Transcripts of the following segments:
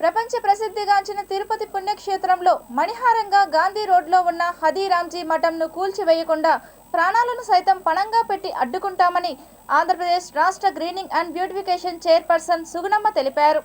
ప్రపంచ ప్రసిద్ధిగాంచిన తిరుపతి పుణ్యక్షేత్రంలో మణిహారంగా గాంధీ రోడ్లో ఉన్న హదీరాంజీ మఠంను కూల్చివేయకుండా ప్రాణాలను సైతం పణంగా పెట్టి అడ్డుకుంటామని ఆంధ్రప్రదేశ్ రాష్ట్ర greening and beautification chairperson Sugunamma తెలిపారు.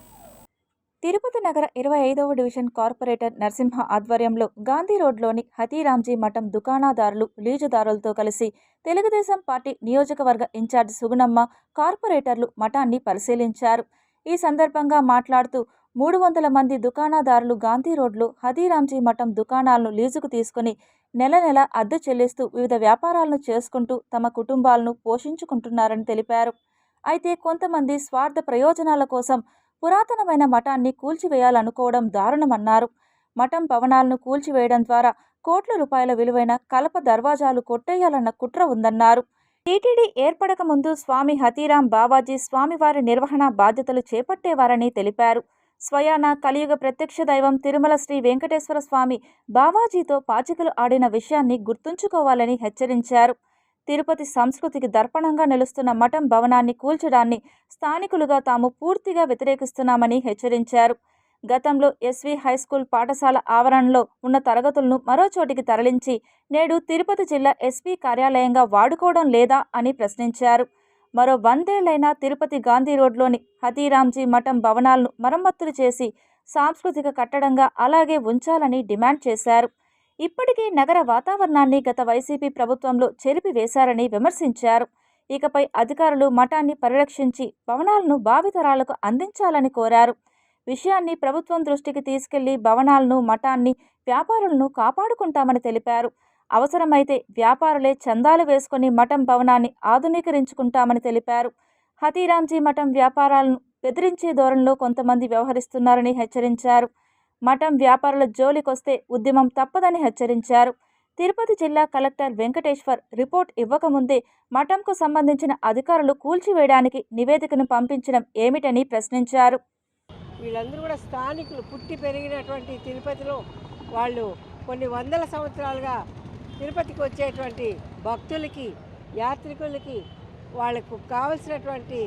తిరుపతి నగర ఇరవై ఐదవ డివిజన్ కార్పొరేటర్ నరసింహ ఆధ్వర్యంలో గాంధీ రోడ్లోని హతీరాంజీ మఠం దుకాణదారులు లీజుదారులతో కలిసి తెలుగుదేశం పార్టీ నియోజకవర్గ ఇన్ఛార్జ్ సుగుణమ్మ కార్పొరేటర్లు మఠాన్ని పరిశీలించారు. ఈ సందర్భంగా మాట్లాడుతూ మూడు వందల మంది దుకాణదారులు గాంధీ రోడ్లు హదీరాంజీ మఠం దుకాణాలను లీజుకు తీసుకుని నెల నెల అద్దె చెల్లిస్తూ వివిధ వ్యాపారాలను చేసుకుంటూ తమ కుటుంబాలను పోషించుకుంటున్నారని తెలిపారు. అయితే కొంతమంది స్వార్థ ప్రయోజనాల కోసం పురాతనమైన మఠాన్ని కూల్చివేయాలనుకోవడం దారుణమన్నారు. మఠం భవనాలను కూల్చివేయడం ద్వారా కోట్ల రూపాయల విలువైన కలప దర్వాజాలు కొట్టేయాలన్న కుట్ర ఉందన్నారు. టీటీడీ ఏర్పడక ముందు స్వామి హతీరాం బావాజీ స్వామివారి నిర్వహణ బాధ్యతలు చేపట్టేవారని తెలిపారు. స్వయాన కలియుగ ప్రత్యక్ష దైవం తిరుమల శ్రీ వెంకటేశ్వర స్వామి బావాజీతో పాచికలు ఆడిన విషయాన్ని గుర్తుంచుకోవాలని హెచ్చరించారు. తిరుపతి సంస్కృతికి దర్పణంగా నిలుస్తున్న మఠం భవనాన్ని కూల్చడాన్ని స్థానికులుగా తాము పూర్తిగా వ్యతిరేకిస్తున్నామని హెచ్చరించారు. గతంలో ఎస్వి హైస్కూల్ పాఠశాల ఆవరణలో ఉన్న తరగతులను మరో చోటికి తరలించి నేడు తిరుపతి జిల్లా ఎస్పీ కార్యాలయంగా వాడుకోవడం లేదా అని ప్రశ్నించారు. మరో వందేళ్ళైనా తిరుపతి గాంధీ రోడ్లోని హతీరాంజీ మఠం భవనాలను మరమ్మతులు చేసి సాంస్కృతిక కట్టడంగా అలాగే ఉంచాలని డిమాండ్ చేశారు. ఇప్పటికీ నగర వాతావరణాన్ని గత వైసీపీ ప్రభుత్వంలో చెరిపివేశారని విమర్శించారు. ఇకపై అధికారులు మఠాన్ని పరిరక్షించి భవనాలను భావితరాలకు అందించాలని కోరారు. విషయాన్ని ప్రభుత్వం దృష్టికి తీసుకెళ్ళి భవనాలను మఠాన్ని వ్యాపారులను కాపాడుకుంటామని తెలిపారు. అవసరమైతే వ్యాపారులే చందాలు వేసుకుని మఠం భవనాన్ని ఆధునీకరించుకుంటామని తెలిపారు. హతీరాంజీ మఠం వ్యాపారాలను బెదిరించే ధోరణిలో కొంతమంది వ్యవహరిస్తున్నారని హెచ్చరించారు. మఠం వ్యాపారుల జోలికొస్తే ఉద్యమం తప్పదని హెచ్చరించారు. తిరుపతి జిల్లా కలెక్టర్ వెంకటేశ్వర్ రిపోర్ట్ ఇవ్వకముందే మఠంకు సంబంధించిన అధికారులు కూల్చివేయడానికి నివేదికను పంపించడం ఏమిటని ప్రశ్నించారు. వీళ్ళందరూ కూడా స్థానికులు పుట్టి పెరిగినటువంటి తిరుపతిలో వాళ్ళు కొన్ని వందల సంవత్సరాలుగా తిరుపతికి వచ్చేటువంటి భక్తులకి యాత్రికులకి వాళ్ళకు కావలసినటువంటి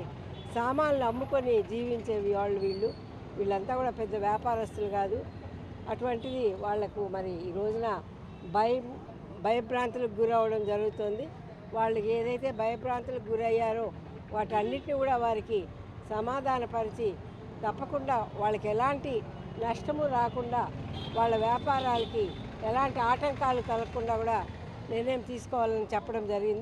సామాన్లు అమ్ముకొని జీవించే వాళ్ళు వీళ్ళు. వీళ్ళంతా కూడా పెద్ద వ్యాపారస్తులు కాదు. అటువంటిది వాళ్ళకు మరి ఈ రోజున భయ భయభ్రాంతులకు గురవడం జరుగుతుంది. వాళ్ళకి ఏదైతే భయభ్రాంతులకు గురయ్యారో వాటన్నిటిని కూడా వారికి సమాధానపరిచి తప్పకుండా వాళ్ళకి ఎలాంటి నష్టము రాకుండా వాళ్ళ వ్యాపారాలకి ఎలాంటి ఆటంకాలు కలగకుండా కూడా నిర్ణయం తీసుకోవాలని చెప్పడం జరిగింది.